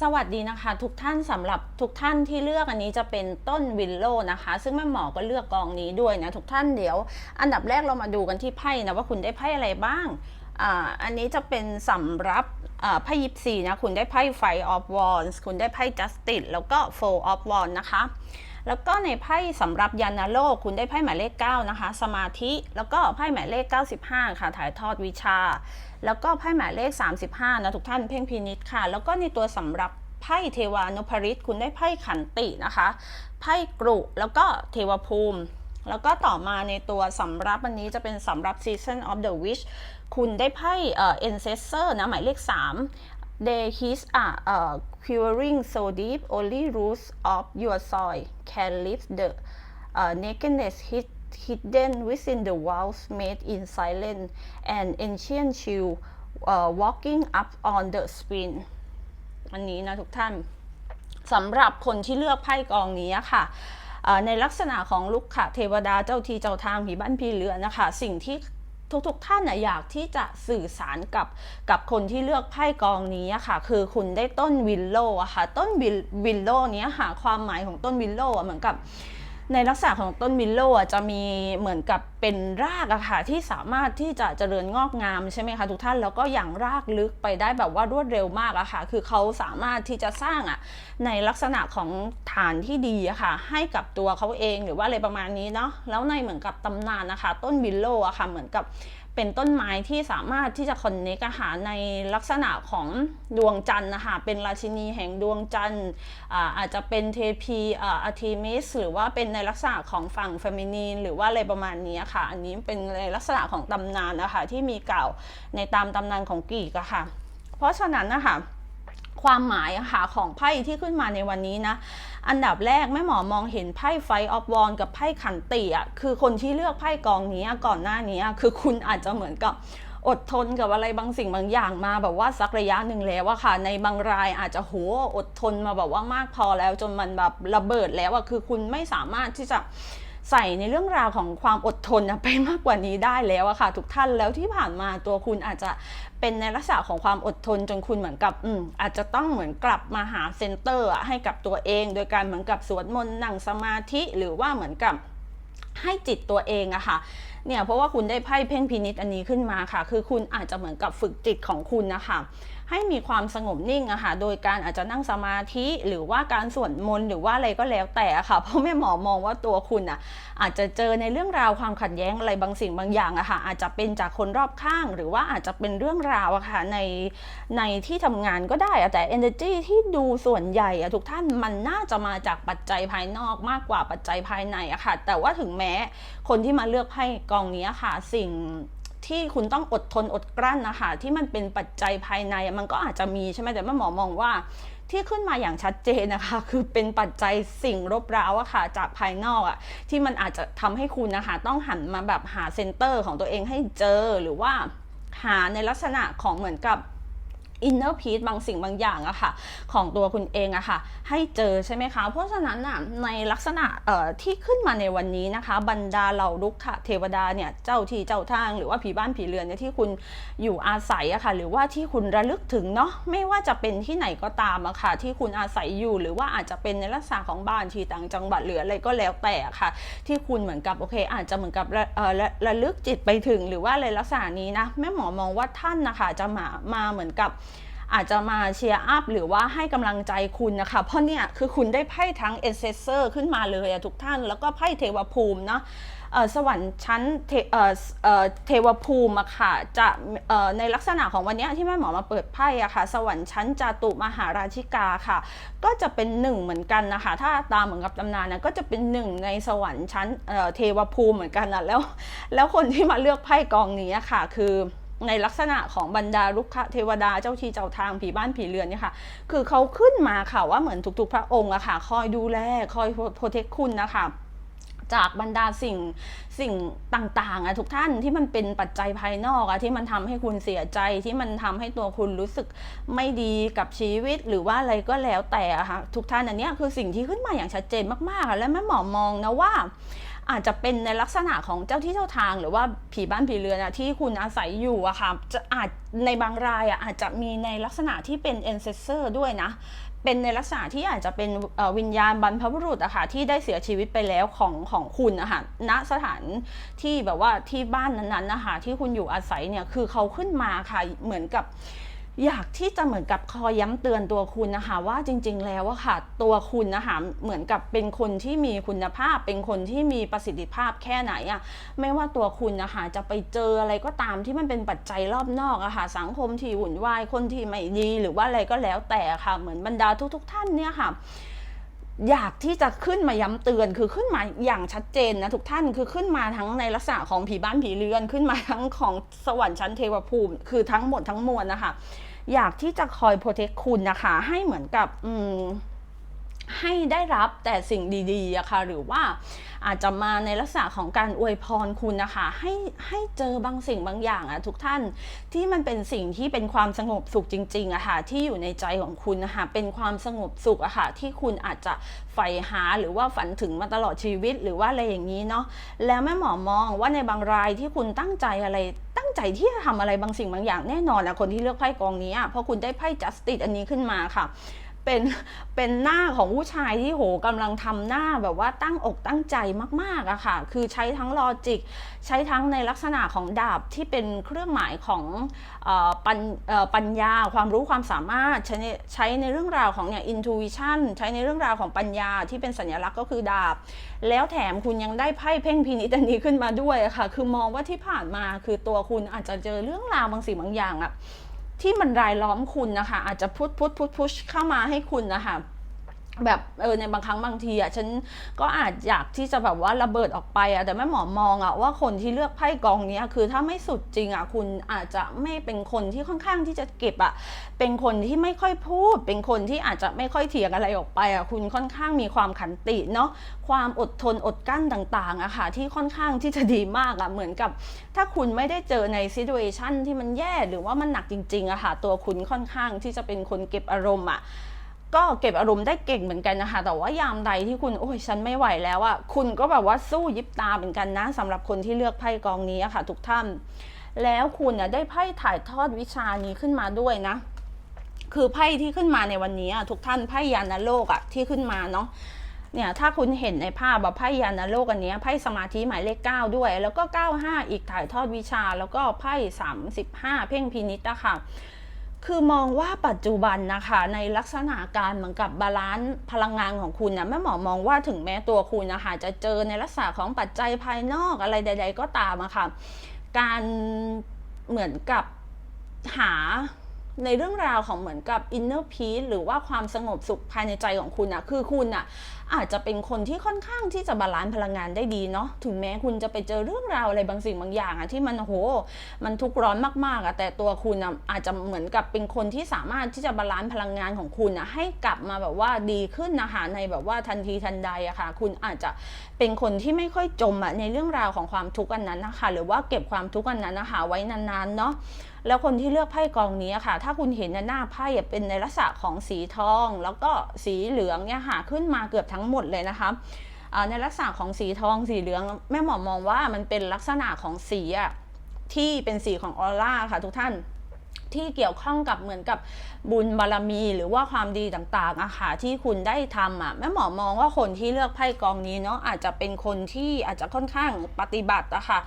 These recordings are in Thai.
สวัสดีนะคะ ทุกท่านสำหรับทุกท่านที่เลือกอันนี้จะเป็นต้นวิลโลนะคะ ซึ่งแม่หมอก็เลือกกองนี้ด้วยนะทุกท่านเดี๋ยว อันดับแรกเรามาดูกันที่ไพ่นะว่าคุณได้ไพ่อะไรบ้างอ่าอันนี้จะเป็นสำหรับไพ่ยิปซีนะคุณได้ไพ่ไฟออฟวอนส์คุณได้ไพ่จัสติสแล้วก็โฟออฟวอนนะคะ แล้วก็ในไพ่สำหรับยานาโลกคุณได้ไพ่หมายเลข 9 นะคะ สมาธิ แล้วก็ไพ่หมายเลข 95 ค่ะ ถ่ายทอดวิชา แล้วก็ไพ่หมายเลข 35 นะทุกท่านเพ่งพินิษค่ะ แล้วก็ในตัวสำหรับไพ่เทวานุภริตคุณได้ไพ่ขันตินะคะ ไพ่กรุแล้วก็เทวภูมิ แล้วก็ต่อมาในตัวสำรับอันนี้จะเป็นสำรับ Season of the Witch คุณได้ไพ่เอ่อ Ancestor นะหมายเลข3 They his are uh, quivering so deep only roots of your soil can lift the uh, nakedness hid, hidden within the walls made in silence and ancient chill uh, walking up on the spin อันนี้นะทุกท่านสำหรับคนที่เลือกไพ่กองนี้ค่ะในลักษณะของลูกค่ะเทวดาเจ้าที่เจ้าทางผีบ้านผีเรือนนะคะ สิ่งที่ ทุกๆท่านนะอยากที่จะสื่อสารกับกับคนที่เลือกไพ่กองนี้ค่ะ คือคุณได้ต้นวิลโล่ะค่ะ ต้นวิลวิลโลเนี้ยค่ะ ความหมายของต้นวิลโล่เหมือนกับ ในลักษณะของต้นวิลโล่จะมีเหมือนกับเป็นรากอะค่ะที่สามารถที่จะเจริญงอกงามใช่ไหมคะทุกท่านแล้วก็อย่างรากลึกไปได้แบบว่ารวดเร็วมากอะค่ะคือเขาสามารถที่จะสร้างอะในลักษณะของฐานที่ดีอะค่ะให้กับตัวเขาเองหรือว่าอะไรประมาณนี้เนาะแล้วในเหมือนกับตำนานนะคะ ต้นวิลโลอะค่ะเหมือนกับ เป็นต้นไม้ที่สามารถที่จะคอนเนคอาหารในลักษณะของดวงจันทร์นะคะเป็นราชินีแห่งดวงจันทร์อาจจะเป็นเทพีอาร์เมิสหรือว่าเป็นในลักษณะของฝั่งเฟมินีน หรือว่าอะไรประมาณนี้ค่ะ อันนี้เป็นในลักษณะของตำนานนะคะที่มีกล่าวในตามตำนานของกรีกอะค่ะ เพราะฉะนั้นนะคะความหมายะค่ะของไพ่ที่ขึ้นมาในวันนี้นะ อันดับแรกแม่หมอมองเห็นไพ่ไฟออฟวอนกับไพ่ขันติอะคือคนที่เลือกไพ่กองนี้ก่อนหน้านี้คือคุณอาจจะเหมือนกับอดทนกับอะไรบางสิ่งบางอย่างมาแบบว่าสักระยะหนึ่งแล้วอะค่ะ ในบางรายอาจจะโหอดทนมาแบบว่ามากพอแล้วจนมันแบบระเบิดแล้วอะคือคุณไม่สามารถที่จะ ใส่ในเรื่องราวของความอดทนนไปมากกว่านี้ได้แล้วอะค่ะ ทุกท่านแล้วที่ผ่านมาตัวคุณอาจจะเป็นในลักษณะของความอดทนจนคุณเหมือนกับอืมอาจจะต้องเหมือนกลับมาหาเซนเตอร์อะให้กับตัวเอง โดยการเหมือนกับสวดมนต์นั่งสมาธิหรือว่าเหมือนกับให้จิตตัวเองอะค่ะเนี่ยเพราะว่าคุณได้ไพ่เพ่งพินิษอันนี้ขึ้นมาค่ะ คือคุณอาจจะเหมือนกับฝึกจิตของคุณนะคะให้มีความสงบนิ่งอะค่ะโดยการอาจจะนั่งสมาธิหรือว่าการสวดมนต์หรือว่าอะไรก็แล้วแต่ะค่ะ เพราะแม่หมอมองว่าตัวคุณอะอาจจะเจอในเรื่องราวความขัดแย้งอะไรบางสิ่งบางอย่างอะค่ะอาจจะเป็นจากคนรอบข้าง หรือว่าอาจจะเป็นเรื่องราวอะค่ะในในที่ทำงานก็ได้อะแต่ energy ที่ดูส่วนใหญ่อะทุกท่านมันน่าจะมาจากปัจจัยภายนอกมากกว่าปัจจัยภายในอะค่ะแต่ว่าถึงแม้คนที่มาเลือกไพ่กองนี้ค่ะ สิ่ง ที่คุณต้องอดทนอดกลั้นนะคะที่มันเป็นปัจจัยภายในมันก็อาจจะมีใช่ไหมแต่แม่หมอมองว่า ที่ขึ้นมาอย่างชัดเจนนะคะ คือเป็นปัจจัยสิ่งรบเร้าอะค่ะจากภายนอกอะที่มันอาจจะทำให้คุณนะคะต้องหันมาแบบหาเซนเตอร์ของตัวเองให้เจอหรือว่าหาในลักษณะของเหมือนกับ อินเนอร์พีซบางสิ่งบางอย่างอะค่ะของตัวคุณเองอะค่ะให้เจอใช่ไหมคะ เพราะฉะนั้นอะในลักษณะที่ขึ้นมาในวันนี้นะคะ บรรดาเหล่าลุกค่ะเทวดาเนี่ยเจ้าที่เจ้าทางหรือว่าผีบ้านผีเรือนเนี่ยที่คุณอยู่อาศัยอะค่ะหรือว่าที่คุณระลึกถึงเนาะไม่ว่าจะเป็นที่ไหนก็ตามอะค่ะที่คุณอาศัยอยู่หรือว่าอาจจะเป็นในลักษณะของบ้านที่ต่างจังหวัดหรืออะไรก็แล้วแต่ค่ะ ที่คุณเหมือนกับโอเค อาจจะเหมือนกับระระระลึกจิตไปถึง หรือว่าอะไรลักษณะนี้นะแม่หมอมองว่าท่านนะคะจะมามาเหมือนกับ อาจจะมาเชียร์อัพหรือว่าให้กำลังใจคุณนะคะ เพราะเนี่ยคือคุณได้ไพ่ทั้งเอเซเซอร์ขึ้นมาเลยทุกท่าน แล้วก็ไพ่เทวภูมิเนาะสวรรค์ชั้นเทเเทวภูมิอะค่ะจะในลักษณะของวันนี้ที่แม่หมอมาเปิดไพ่อะค่ะ สวรรค์ชั้นจาตุมหาราชิกาค่ะ ก็จะเป็นหนึ่งเหมือนกันนะคะ ถ้าตามเหมือนกับตำนานนะก็จะเป็นหนึ่งในสวรรค์ชั้นเเทวภูมิเหมือนกันนะแล้วแล้วคนที่มาเลือกไพ่กองนี้ค่ะคือ ในลักษณะของบรรดาลุกขเทวดาเจ้าที่เจ้าทางผีบ้านผีเรือนเนี่ยค่ะ คือเขาขึ้นมาค่ะว่าเหมือนทุกๆ พระองค์อะค่ะ คอยดูแลคอยโปรเทคคุณนะคะจากบรรดาสิ่งสิ่งต่างๆอะทุกท่านที่มันเป็นปัจจัยภายนอกอะที่มันทำให้คุณเสียใจที่มันทำให้ตัวคุณรู้สึกไม่ดีกับชีวิตหรือว่าอะไรก็แล้วแต่อะค่ะทุกท่านอันนี้คือสิ่งที่ขึ้นมาอย่างชัดเจนมากๆและแม่หมอมองนะว่า อาจจะเป็นในลักษณะของเจ้าที่เจ้าทาง หรือว่าผีบ้านผีเรือนอะที่คุณอาศัยอยู่อะค่ะจะอาจในบางรายอะอาจจะมีในลักษณะที่เป็น ancestor ด้วยนะเป็นในลักษณะที่อาจจะเป็นวิญญาณบรรพบุรุษอะค่ะที่ได้เสียชีวิตไปแล้วของของคุณนะคะณสถานที่แบบว่าที่บ้านนั้นๆนะคะที่คุณอยู่อาศัยเนี่ยคือเขาขึ้นมาค่ะเหมือนกับ อยากที่จะเหมือนกับคอยย้ำเตือนตัวคุณนะคะว่าจริง ๆ แล้วอะค่ะ ตัวคุณนะคะเหมือนกับเป็นคนที่มีคุณภาพ เป็นคนที่มีประสิทธิภาพแค่ไหนอะไม่ว่าตัวคุณนะคะจะไปเจออะไรก็ตามที่มันเป็นปัจจัยรอบนอกอะค่ะสังคมที่หุ่นวายคนที่ไม่ดีหรือว่าอะไรก็แล้วแต่ค่ะ เหมือนบรรดาทุก ๆ ท่านเนี่ยค่ะ อยากที่จะขึ้นมาย้ำเตือนคือขึ้นมาอย่างชัดเจนนะทุกท่านคือขึ้นมาทั้งในลักษณะของผีบ้านผีเรือนขึ้นมาทั้งของสวรรค์ชั้นเทวภูมิ คือทั้งหมดทั้งมวลนะคะ อยากที่จะคอยโปรเทคคุณนะคะ ให้เหมือนกับอืม ให้ได้รับแต่สิ่งดีๆอะค่ะหรือว่าอาจจะมาในลักษณะของการอวยพรคุณนะคะให้ให้เจอบางสิ่งบางอย่างอะทุกท่านที่มันเป็นสิ่งที่เป็นความสงบสุขจริงๆอะค่ะที่อยู่ในใจของคุณนะคะเป็นความสงบสุขอะค่ะที่คุณอาจจะใฝ่หาหรือว่าฝันถึงมาตลอดชีวิตหรือว่าอะไรอย่างนี้เนาะแล้วแม่หมอมองว่าในบางรายที่คุณตั้งใจอะไรตั้งใจที่จะทำอะไรบางสิ่งบางอย่างแน่นอนนะคนที่เลือกไพ่กองนี้อะเพราะคุณได้ไพ่ justice อันนี้ขึ้นมาค่ะ เป็นเป็นหน้าของผู้ชายที่โหกำลังทำหน้าแบบว่าตั้งอกตั้งใจมากๆอะค่ะ คือใช้ทั้งลอจิก ใช้ทั้งในลักษณะของดาบที่เป็นเครื่องหมายของอปัญเอ่อปัญญาความรู้ความสามารถใช้ในใช้ในเรื่องราวของเนี่ย intuition ใช้ในเรื่องราวของปัญญาที่เป็นสัญลักษณ์ก็คือดาบ แล้วแถมคุณยังได้ไพ่เพ่งพินิจอันนี้ขึ้นมาด้วยอะค่ะ คือมองว่าที่ผ่านมาคือตัวคุณอาจจะเจอเรื่องราวบางสิ่งบางอย่างอะ ที่มันรายล้อมคุณนะคะ อาจจะพุทพุทพุทพุชเข้ามาให้คุณนะคะ แบบเออในบางครั้งบางทีอะฉันก็อาจอยากที่จะแบบว่าระเบิดออกไปอะแต่แม่หมอมองอะว่าคนที่เลือกไพ่กองเนี้ยคือถ้าไม่สุดจริงอะคุณอาจจะไม่เป็นคนที่ค่อนข้างที่จะเก็บอะเป็นคนที่ไม่ค่อยพูด เป็นคนที่อาจจะไม่ค่อยเถียงอะไรออกไปอะคุณค่อนข้างมีความขันติเนาะความอดทนอดกั้นต่างๆอะค่ะที่ค่อนข้างที่จะดีมากอะเหมือนกับ ถ้าคุณไม่ได้เจอในซีดูเอชันที่มันแย่หรือว่ามันหนักจริงๆอะค่ะตัวคุณค่อนข้างที่จะเป็นคนเก็บอารมณ์อะ ก็เก็บอารมณ์ได้เก่งเหมือนกันนะคะ แต่ว่ายามใดที่คุณโอ้ยฉันไม่ไหวแล้วอะคุณก็แบบว่าสู้ยิบตาเหมือนกันนะสำหรับคนที่เลือกไพ่กองนี้อะค่ะ ทุกท่าน แล้วคุณอะได้ไพ่ถ่ายทอดวิชานี้ขึ้นมาด้วยนะ คือไพ่ที่ขึ้นมาในวันนี้ทุกท่านไพ่ยานโลกอะที่ขึ้นมาเนาะเนี่ยถ้าคุณเห็นในภาพแบบไพ่ยานโลกอันนี้ไพ่สมาธิหมายเลข 9 ด้วย แล้วก็ 95 อีกถ่ายทอดวิชา แล้วก็ไพ่35 เพ่งพินิจอะคะ คือมองว่าปัจจุบันนะคะในลักษณะการเหมือนกับบาลานซ์พลังงานของคุณนะแม่หมอมองว่าถึงแม้ตัวคุณนะคะจะเจอในลักษณะของปัจจัยภายนอกอะไรใด ๆ ก็ตามอะค่ะการเหมือนกับหา ในเรื่องราวของเหมือนกับ inner peace หรือว่าความสงบสุขภายในใจของคุณอะคือคุณอะอาจจะเป็นคนที่ค่อนข้างที่จะบาลานซ์พลังงานได้ดีเนาะถึงแม้คุณจะไปเจอเรื่องราวอะไรบางสิ่งบางอย่างอะที่มันโห มันทุกร้อนมากๆอะแต่ตัวคุณอะอาจจะเหมือนกับเป็นคนที่สามารถที่จะบาลานซ์พลังงานของคุณอะให้กลับมาแบบว่าดีขึ้นนะคะในแบบว่าทันทีทันใดอะค่ะ คุณอาจจะเป็นคนที่ไม่ค่อยจมอะในเรื่องราวของความทุกข์อันนั้นนะคะหรือว่าเก็บความทุกข์อันนั้นนะคะไว้นานๆเนาะ แล้วคนที่เลือกไพ่กองนี้ค่ะ ถ้าคุณเห็นหน้าไพ่เป็นในลักษณะของสีทอง แล้วก็สีเหลืองเนี่ยค่ะขึ้นมาเกือบทั้งหมดเลยนะคะในลักษณะของสีทองสีเหลืองแม่หมอมองว่ามันเป็นลักษณะของสีอะที่เป็นสีของออร่าค่ะทุกท่าน ที่เกี่ยวข้องกับเหมือนกับบุญบารมี หรือว่าความดีต่างๆอะค่ะที่คุณได้ทำอะแม่หมอมองว่าคนที่เลือกไพ่กองนี้เนาะอาจจะเป็นคนที่อาจจะค่อนข้างปฏิบัติอะค่ะ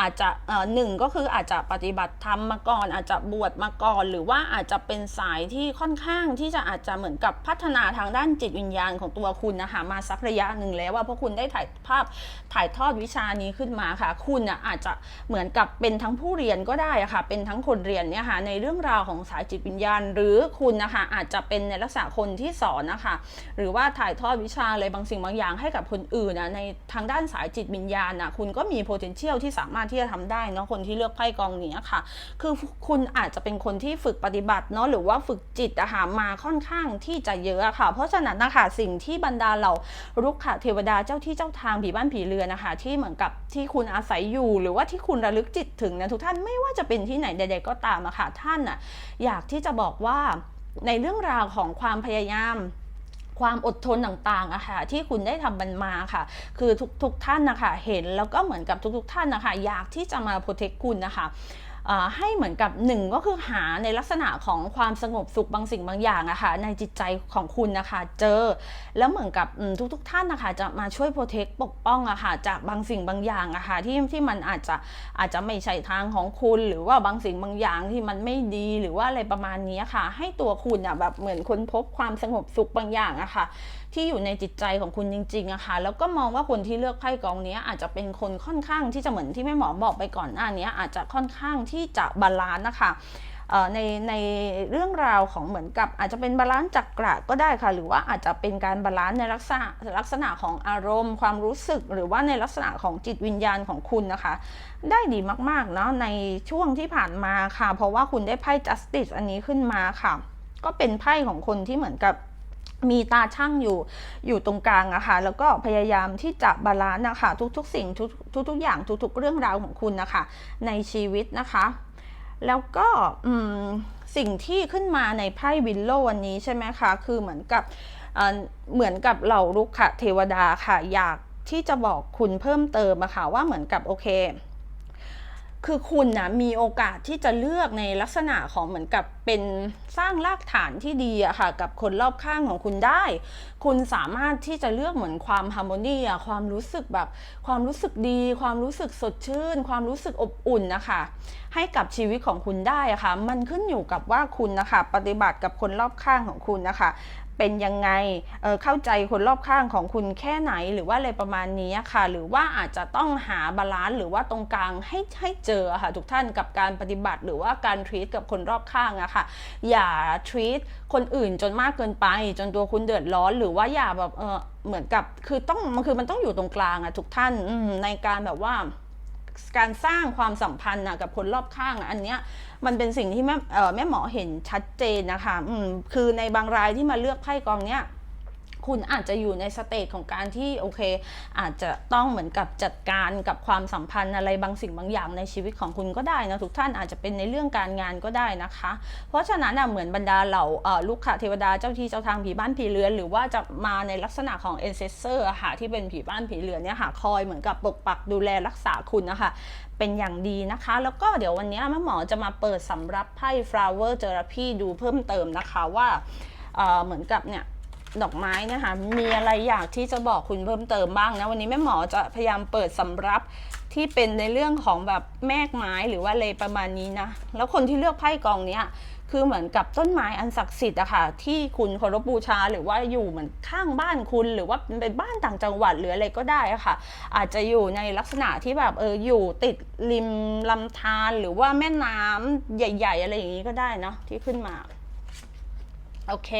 อาจจะเอ่อหนึ่งก็คืออาจจะปฏิบัติธรรมมาก่อน อาจจะบวชมาก่อน หรือว่าอาจจะเป็นสายที่ค่อนข้างที่จะอาจจะเหมือนกับพัฒนาทางด้านจิตวิญญาณของตัวคุณนะคะมาสักระยะหนึ่งแล้วว่าเพราะคุณได้ถ่ายภาพถ่ายทอดวิชานี้ขึ้นมาค่ะ คุณอะอาจจะเหมือนกับเป็นทั้งผู้เรียนก็ได้อะค่ะเป็นทั้งคนเรียนเนี่ยค่ะในเรื่องราวของสายจิตวิญญาณ หรือคุณนะคะอาจจะเป็นในลักษณะคนที่สอนนะคะ หรือว่าถ่ายทอดวิชาอะไรบางสิ่งบางอย่างให้กับคนอื่นนะในทางด้านสายจิตวิญญาณนะคุณก็มี potential ที่สามารถที่จะทำได้เนาะคนที่เลือกไพ่กองนี้ค่ะ คือคุณอาจจะเป็นคนที่ฝึกปฏิบัติเนาะหรือว่าฝึกจิตอะค่ะมาค่อนข้างที่จะเยอะะค่ะ เพราะฉะนั้นนะคะสิ่งที่บรรดาเรารุกขะเทวดาเจ้าที่เจ้าทางผีบ้านผีเรือนนะคะ ที่เหมือนกับที่คุณอาศัยอยู่ หรือว่าที่คุณระลึกจิตถึงนะทุกท่านไม่ว่าจะเป็นที่ไหนใด ๆ ก็ตามอะค่ะท่านอะอยากที่จะบอกว่าในเรื่องราวของความพยายามความอดทนต่างๆอะค่ะที่คุณได้ทำมันมาค่ะ คือทุกๆท่านนะคะเห็นแล้วก็เหมือนกับทุกๆ ท่านนะคะอยากที่จะมาโปรเทคคุณนะคะ ให้เหมือนกับหนึ่งก็คือหาในลักษณะของความสงบสุขบางสิ่งบางอย่างอะคะในจิตใจของคุณนะคะเจอ แล้วเหมือนกับอืมทุกๆท่านนะคะจะมาช่วยโปรเทคปกป้องอะค่ะจากบางสิ่งบางอย่างอะค่ะที่ที่มันอาจจะอาจจะไม่ใช่ทางของคุณหรือว่าบางสิ่งบางอย่างที่มันไม่ดีหรือว่าอะไรประมาณนี้ค่ะ ให้ตัวคุณอะแบบเหมือนค้นพบความสงบสุขบางอย่างอะค่ะที่อยู่ในจิตใจของคุณจริงๆอะค่ะแล้วก็มองว่าคนที่เลือกไพ่กองนี้อาจจะเป็นคนค่อนข้างที่จะเหมือนที่แม่หมอบอกไปก่อนหน้านี้อาจจะค่อนข้างที่ที่จะบาลานซ์นะคะในในเรื่องราวของเหมือนกับอาจจะเป็นบาลานซ์จักระก็ได้ค่ะ หรือว่าอาจจะเป็นการบาลานซ์ในลักษณะลักษณะของอารมณ์ ความรู้สึก หรือว่าในลักษณะของจิตวิญญาณของคุณนะคะ ได้ดีมากๆเนาะในช่วงที่ผ่านมาค่ะ เพราะว่าคุณได้ไพ่ justice อันนี้ขึ้นมาค่ะ ก็เป็นไพ่ของคนที่เหมือนกับ มีตาช่างอยู่อยู่ตรงกลางอะค่ะแล้วก็พยายามที่จะบาลานซ์นะคะทุกๆ สิ่งทุกทุกอย่างทุกๆ เรื่องราวของคุณนะคะในชีวิตนะคะ แล้วก็สิ่งที่ขึ้นมาในไพ่วิลโลวันนี้ใช่ไหมคะคือเหมือนกับเหมือนกับเหล่ารุกขเทวดาค่ะ อยากที่จะบอกคุณเพิ่มเติมอะค่ะว่าเหมือนกับโอเค คือคุณนะมีโอกาสที่จะเลือกในลักษณะของเหมือนกับเป็นสร้างรากฐานที่ดีอะค่ะ กับคนรอบข้างของคุณได้ คุณสามารถที่จะเลือกเหมือนความฮาร์โมนีอะความรู้สึกแบบความรู้สึกดี ความรู้สึกสดชื่น ความรู้สึกอบอุ่นนะคะ ให้กับชีวิตของคุณได้อะค่ะ มันขึ้นอยู่กับว่าคุณนะคะ ปฏิบัติกับคนรอบข้างของคุณนะคะ เป็นยังไงเเข้าใจคนรอบข้างของคุณแค่ไหนหรือว่าอะไรประมาณนี้ค่ะ หรือว่าอาจจะต้องหาบาลานซ์หรือว่าตรงกลางให้ให้เจอค่ะทุกท่านกับการปฏิบัติ หรือว่าการทรีตกับคนรอบข้างอะค่ะ อย่าทรีตคนอื่นจนมากเกินไป จนตัวคุณเดือดร้อนหรือว่าอย่าแบบเออเหมือนกับคือต้องมันคือมันต้องอยู่ตรงกลางอะทุกท่านในการแบบว่า การสร้างความสัมพันธ์นะกับคนรอบข้างอะอันเนี้ยมันเป็นสิ่งที่แม่แม่หมอเห็นชัดเจนนะคะคือในบางรายที่มาเลือกไพ่กองเนี้ย คุณอาจจะอยู่ในสเตจของการที่โอเค อาจจะต้องเหมือนกับจัดการกับความสัมพันธ์อะไรบางสิ่งบางอย่างในชีวิตของคุณก็ได้นะทุกท่านอาจจะเป็นในเรื่องการงานก็ได้นะคะ เพราะฉะนั้นนะเหมือนบรรดาเหล่าลูกขเทวดาเจ้าที่เจ้าทางผีบ้านผีเรือน หรือว่าจะมาในลักษณะของ ancestor อะค่ะที่เป็นผีบ้านผีเรือนเนี่ยค่ะคอยเหมือนกับปกปักดูแลรักษาคุณนะคะเป็นอย่างดีนะคะ แล้วก็เดี๋ยววันนี้แม่หมอจะมาเปิดสำรับไพ่ flower therapy ดูเพิ่มเติมนะคะว่าเอ่อเหมือนกับเนี่ย ดอกไม้นะคะมีอะไรอยากที่จะบอกคุณเพิ่มเติมบ้างนะวันนี้แม่หมอจะพยายามเปิดสำรับที่เป็นในเรื่องของแบบแมกไม้หรือว่าอะไรประมาณนี้นะแล้วคนที่เลือกไพ่กองเนี้ยคือเหมือนกับต้นไม้อันศักดิ์สิทธิ์อะค่ะที่คุณเคารพบูชาหรือว่าอยู่เหมือนข้างบ้านคุณหรือว่าเป็นบ้านต่างจังหวัดหรืออะไรก็ได้อะค่ะ อาจจะอยู่ในลักษณะที่แบบเอออยู่ติดริมลำธารหรือว่าแม่น้ำใหญ่ ๆ อะไรอย่างนี้ก็ได้เนาะที่ขึ้นมา โอเค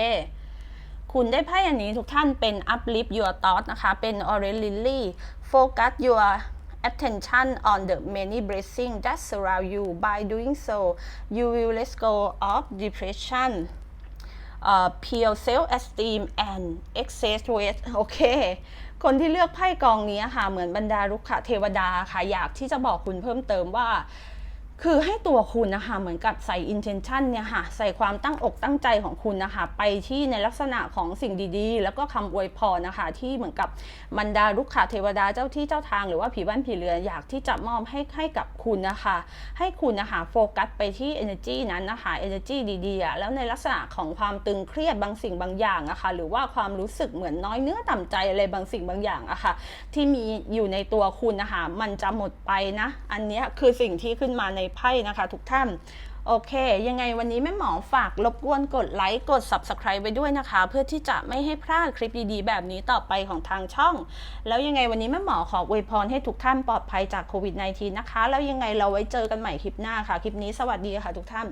คุณได้ไพ่อันนี้ทุกท่านเป็น uplift your thought นะคะ เป็น orange lily focus your attention on the many blessings that surround you by doing so you will let go of depression uh, pure self esteem and excess weight โอเค คนที่เลือกไพ่กองนี้ค่ะ เหมือนบรรดารุกขเทวดาค่ะ อยากที่จะบอกคุณเพิ่มเติมว่า คือให้ตัวคุณนะคะเหมือนกับใส่ intention เนี่ยค่ะใส่ความตั้งอกตั้งใจของคุณนะคะ ไปที่ในลักษณะของสิ่งดีๆ แล้วก็คำอวยพรนะคะ ที่เหมือนกับบรรดาลุกขาเทวดาเจ้าที่เจ้าทางหรือว่าผีบ้านผีเรือนอยากที่จะมอบให้ให้กับคุณนะคะ ให้คุณนะคะโฟกัสไปที่ energy นั้นนะคะ energy ดีๆแล้วในลักษณะของความตึงเครียดบางสิ่งบางอย่างอะคะหรือว่าความรู้สึกเหมือนน้อยเนื้อต่ำใจอะไรบางสิ่งบางอย่างอะค่ะที่มีอยู่ในตัวคุณนะคะมันจะหมดไปนะ อันนี้คือสิ่งที่ขึ้นมาในไพ่นะคะ ทุกท่านโอเค ยังไงวันนี้แม่หมอฝากรบกวนกดไลค์ กด Subscribe ไว้ด้วยนะคะ เพื่อที่จะไม่ให้พลาดคลิปดีๆ แบบนี้ต่อไปของทางช่อง แล้วยังไงวันนี้แม่หมอขออวยพรให้ทุกท่านปลอดภัยจากโควิด -19 นะคะ แล้วยังไงเราไว้เจอกันใหม่คลิปหน้าค่ะ คลิปนี้สวัสดีค่ะทุกท่าน